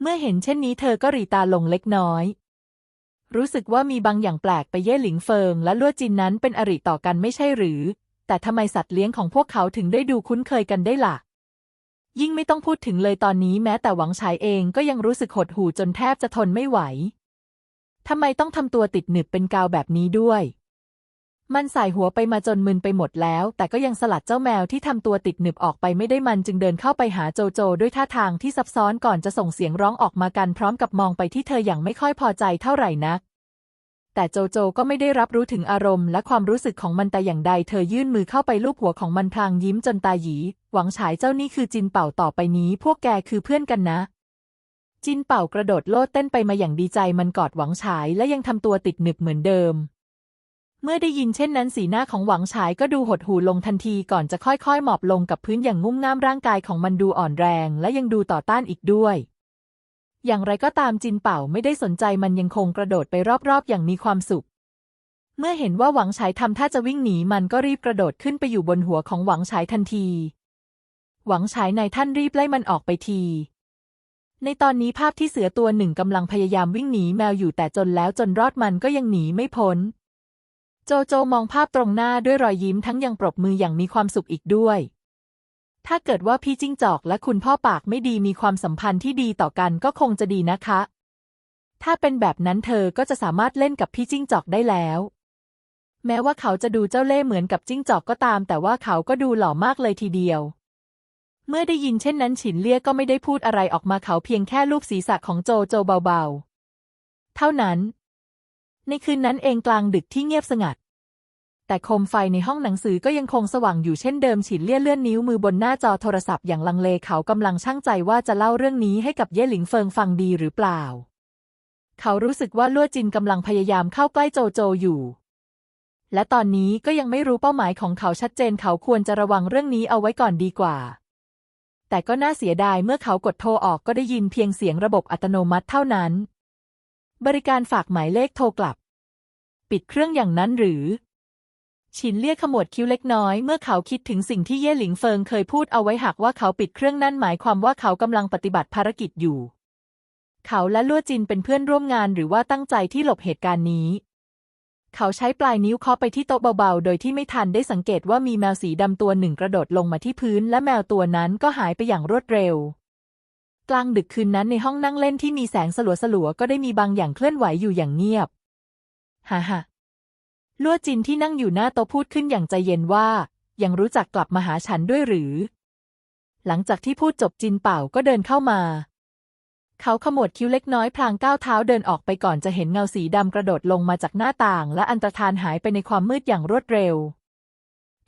เมื่อเห็นเช่นนี้เธอก็รีตาลงเล็กน้อย รู้สึกว่ามีบางอย่างแปลกไปเย่หลิงเฟิง และลั่วจินนั้นเป็นอริต่อกันไม่ใช่หรือ แต่ทำไมสัตว์เลี้ยงของพวกเขาถึงได้ดูคุ้นเคยกันได้ล่ะ ยิ่งไม่ต้องพูดถึงเลยตอนนี้แม้แต่หวังฉายเองก็ยังรู้สึกหดหู่จนแทบจะทนไม่ไหวทำไมต้องทำตัวติดหนึบเป็นกาวแบบนี้ด้วย มันสายหัวไปมาจนมึนไปหมดแล้ว แต่ก็ยังสลัดเจ้าแมวที่ทำตัวติดหนึบออกไปไม่ได้มันจึงเดินเข้าไปหาโจโจ ด้วยท่าทางที่ซับซ้อนก่อนจะส่งเสียงร้องออกมากันพร้อมกับมองไปที่เธออย่างไม่ค่อยพอใจเท่าไหร่นัก แต่โจโจก็ไม่ได้รับรู้ถึงอารมณ์และความรู้สึกของมันแต่อย่างใด เธอยื่นมือเข้าไปลูบหัวของมันพลางยิ้มจนตาหยี หวังฉายเจ้านี่คือจินเป่าต่อไปนี้ พวกแกคือเพื่อนกันนะจินเป่ากระโดดโลดเต้นไปมาอย่างดีใจมันกอดหวังฉายและยังทำตัวติดหนึบเหมือนเดิม เมื่อได้ยินเช่นนั้นสีหน้าของหวังฉายก็ดูหดหู่ลงทันทีก่อนจะค่อยๆ หมอบลงกับพื้นอย่างงุ่มง่ามร่างกายของมันดูอ่อนแรง และยังดูต่อต้านอีกด้วย อย่างไรก็ตามจินเป่าไม่ได้สนใจมันยังคงกระโดดไปรอบๆ อย่างมีความสุข เมื่อเห็นว่าหวังฉายทำท่าจะวิ่งหนีมันก็รีบกระโดดขึ้นไปอยู่บนหัวของหวังฉายทันที หวังฉายนายท่านรีบไล่มันออกไปทีในตอนนี้ภาพที่เสือตัวหนึ่งกำลังพยายามวิ่งหนีแมวอยู่แต่จนแล้วจนรอดมันก็ยังหนีไม่พ้น โจโจมองภาพตรงหน้าด้วยรอยยิ้มทั้งยังปรบมืออย่างมีความสุขอีกด้วย ถ้าเกิดว่าพี่จิ้งจอกและคุณพ่อปากไม่ดีมีความสัมพันธ์ที่ดีต่อกันก็คงจะดีนะคะ ถ้าเป็นแบบนั้นเธอก็จะสามารถเล่นกับพี่จิ้งจอกได้แล้ว แม้ว่าเขาจะดูเจ้าเล่ห์เหมือนกับจิ้งจอกก็ตาม แต่ว่าเขาก็ดูหล่อมากเลยทีเดียว เมื่อได้ยินเช่นนั้นฉินเลี่ยก็ไม่ได้พูดอะไรออกมาเขาเพียงแค่ลูบศีรษะของโจโจเบาๆ เท่านั้น ในคืนนั้นเองกลางดึกที่เงียบสงัด แต่โคมไฟในห้องหนังสือก็ยังคงสว่างอยู่เช่นเดิมฉินเลี่ยเลื่อนนิ้วมือบนหน้าจอโทรศัพท์อย่างลังเลเขากำลังช่างใจว่าจะเล่าเรื่องนี้ให้กับเย่หลิงเฟิงฟังดีหรือเปล่า เขารู้สึกว่าลั่วจินกำลังพยายามเข้าใกล้โจโจอยู่ และตอนนี้ก็ยังไม่รู้เป้าหมายของเขาชัดเจนเขาควรจะระวังเรื่องนี้เอาไว้ก่อนดีกว่าแต่ก็น่าเสียดายเมื่อเขากดโทรออกก็ได้ยินเพียงเสียงระบบอัตโนมัติเท่านั้น บริการฝากหมายเลขโทรกลับ ปิดเครื่องอย่างนั้นหรือฉินเลี่ยขมวดคิ้วเล็กน้อยเมื่อเขาคิดถึงสิ่งที่เย่หลิงเฟิงเคยพูดเอาไว้หากว่าเขาปิดเครื่องนั่นหมายความว่าเขากำลังปฏิบัติภารกิจอยู่ เขาและลั่วจินเป็นเพื่อนร่วมงานหรือว่าตั้งใจที่หลบเหตุการณ์นี้ เขาใช้ปลายนิ้วเคาะไปที่โต๊ะเบาๆ โดยที่ไม่ทันได้สังเกตว่ามีแมวสีดำตัวหนึ่งกระโดดลงมาที่พื้น และแมวตัวนั้นก็หายไปอย่างรวดเร็ว กลางดึกคืนนั้นในห้องนั่งเล่นที่มีแสงสลัวๆก็ได้มีบางอย่างเคลื่อนไหวอยู่อย่างเงียบ ฮ่าฮ่าลัวจินที่นั่งอยู่หน้าโต๊ะพูดขึ้นอย่างใจเย็นว่า ยังรู้จักกลับมาหาฉันด้วยหรือ หลังจากที่พูดจบจินเป่าก็เดินเข้ามา เขาขมวดคิ้วเล็กน้อยพลางก้าวเท้าเดินออกไปก่อนจะเห็นเงาสีดำกระโดดลงมาจากหน้าต่าง และอันตรธานหายไปในความมืดอย่างรวดเร็ว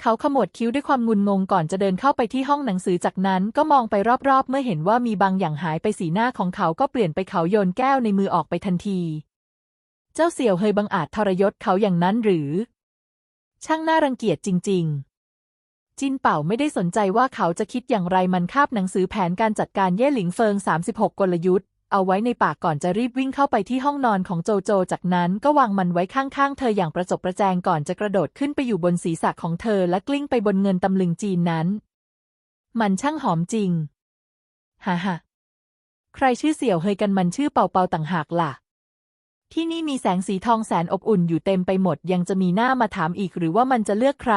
เขาขมวดคิ้วด้วยความงุนงงก่อนจะเดินเข้าไปที่ห้องหนังสือจากนั้นก็มองไปรอบๆ เมื่อเห็นว่ามีบางอย่างหายไปสีหน้าของเขาก็เปลี่ยนไปเขาโยนแก้วในมือออกไปทันที เจ้าเสี่ยวเฮยบังอาจทรยศเขาอย่างนั้นหรือ ช่างน่ารังเกียจจริง ๆ จินเป่าไม่ได้สนใจว่าเขาจะคิดอย่างไรมันคาบหนังสือแผนการจัดการเย่หลิงเฟิง 36 กลยุทธ์ เอาไว้ในปากก่อนจะรีบวิ่งเข้าไปที่ห้องนอนของโจโจ จากนั้นก็วางมันไว้ข้างๆ เธออย่างประจบประแจงก่อนจะกระโดดขึ้นไปอยู่บนศีรษะของเธอและกลิ้งไปบนเงินตำลึงจีนนั้น มันช่างหอมจริง ฮ่าฮ่าใครชื่อเสี่ยวเฮยกันมันชื่อเป่าเป่าต่างหากล่ะ ที่นี่มีแสงสีทองแสนอบอุ่นอยู่เต็มไปหมดยังจะมีหน้ามาถามอีกหรือว่ามันจะเลือกใคร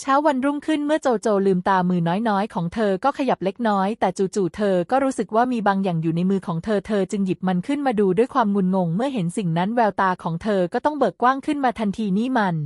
เช้าวันรุ่งขึ้นเมื่อโจโจลืมตามือน้อยๆ ของเธอก็ขยับเล็กน้อย แต่จู่ๆเธอก็รู้สึกว่ามีบางอย่างอยู่ในมือของเธอเธอจึงหยิบมันขึ้นมาดูด้วยความงุนงง เมื่อเห็นสิ่งนั้นแววตาของเธอก็ต้องเบิกกว้างขึ้นมาทันทีนี่มัน